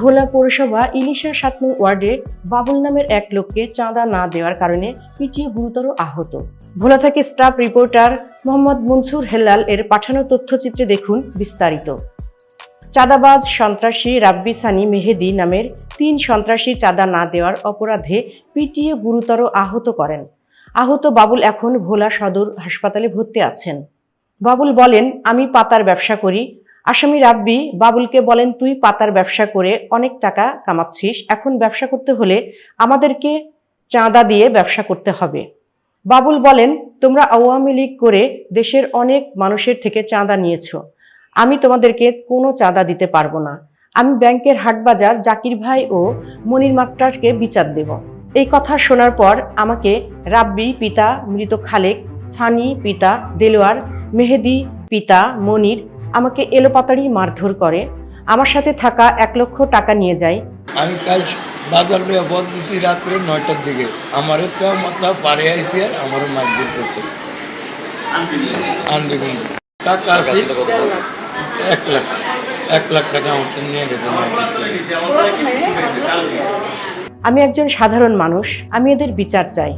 ভোলা পৌরসভা ইলিশা সাত নং ওয়ার্ডে বাবুল নামের এক লোককে চাঁদা না দেওয়ার কারণে পিটিয়ে গুরুতর আহত। ভোলা থেকে স্টাফ রিপোর্টার মোহাম্মদ মনসুর হেলাল এর পাঠানো তথ্যচিত্রে দেখুন বিস্তারিত। চাঁদাবাজ, সন্ত্রাসী রাব্বি সানি মেহেদি নামের তিন সন্ত্রাসী চাঁদা না দেওয়ার অপরাধে পিটিয়ে গুরুতর আহত করেন। আহত বাবুল এখন ভোলা সদর হাসপাতালে ভর্তি আছেন। বাবুল বলেন, আমি পাতার ব্যবসা করি আসামি রাব্বি বাবুলকে বলেন, তুই পাতার ব্যবসা করে অনেক টাকা কামাচ্ছিস। এখন ব্যবসা করতে হলে আমাদেরকে চাঁদা দিয়ে ব্যবসা করতে হবে। বাবুল বলেন, তোমরা আওয়ামী লীগ করে দেশের অনেক মানুষের থেকে চাঁদা নিয়েছো। আমি তোমাদেরকে কোনো চাঁদা দিতে পারব না। আমি ব্যাংকের হাটবাজার জাকির ভাই ও মনির মাস্টারকে বিচার দেব। এই কথা শোনার পর আমাকে রাব্বি পিতা মৃত খালেক সানি পিতা দেলোয়ার, মেহেদি পিতা মনির আমাকে এলোপাতাড়ি মারধর করে। আমার সাথে থাকা এক লক্ষ টাকা নিয়ে যায়। আমি কাল বাজার বদ দিছি রাত্রে নয়টার দিকে। আমারও তো মাথা পারে আইসি আর আমারও মারধর করছে টাকা আছে। এক লাখ। এক লাখ টাকা আমার নিয়ে গেছে আমি একজন সাধারণ মানুষ। আমি এদের বিচার চাই।